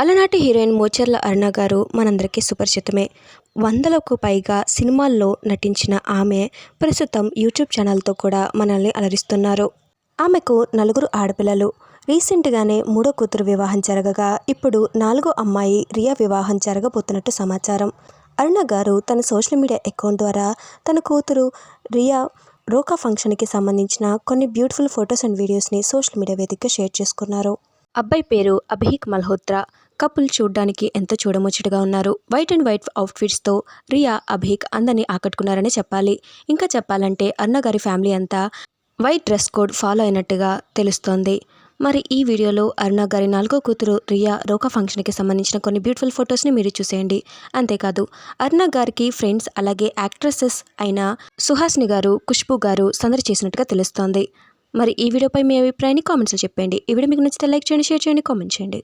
అలనాటి హీరోయిన్ మోచర్ల అరుణ గారు మనందరికీ సుపరిచితమే. వందలకు పైగా సినిమాల్లో నటించిన ఆమె ప్రస్తుతం యూట్యూబ్ ఛానల్తో కూడా మనల్ని అలరిస్తున్నారు. ఆమెకు నలుగురు ఆడపిల్లలు. రీసెంట్గానే మూడో కూతురు వివాహం జరగగా ఇప్పుడు నాలుగో అమ్మాయి రియా వివాహం జరగబోతున్నట్టు సమాచారం. అరుణ గారు తన సోషల్ మీడియా అకౌంట్ ద్వారా తన కూతురు రియా రోకా ఫంక్షన్కి సంబంధించిన కొన్ని బ్యూటిఫుల్ ఫొటోస్ అండ్ వీడియోస్ని సోషల్ మీడియా వేదికగా షేర్ చేసుకున్నారు. అబ్బాయి పేరు అభిహిక్ మల్హోత్రా. కపుల్ చూడ్డానికి ఎంతో చూడముచ్చటగా ఉన్నారు. వైట్ అండ్ వైట్ అవుట్ఫిట్స్తో రియా అభిక్ అందరినీ ఆకట్టుకున్నారనే చెప్పాలి. ఇంకా చెప్పాలంటే అరుణ గారి ఫ్యామిలీ అంతా వైట్ డ్రెస్ కోడ్ ఫాలో అయినట్టుగా తెలుస్తోంది. మరి ఈ వీడియోలో అరుణ గారి నాలుగో కూతురు రియా రోకా ఫంక్షన్కి సంబంధించిన కొన్ని బ్యూటిఫుల్ ఫొటోస్ని మీరు చూసేయండి. అంతేకాదు అరుణ గారికి ఫ్రెండ్స్ అలాగే యాక్ట్రెసెస్ అయిన సుహాసిని గారు ఖుష్బు గారు సందడి చేసినట్టుగా తెలుస్తోంది. మరి ఈ వీడియోపై మీ అభిప్రాయాన్ని కామెంట్స్లో చెప్పండి ఈ వీడియో మీకు నచ్చితే లైక్ చేయండి షేర్ చేయండి కామెంట్ చేయండి.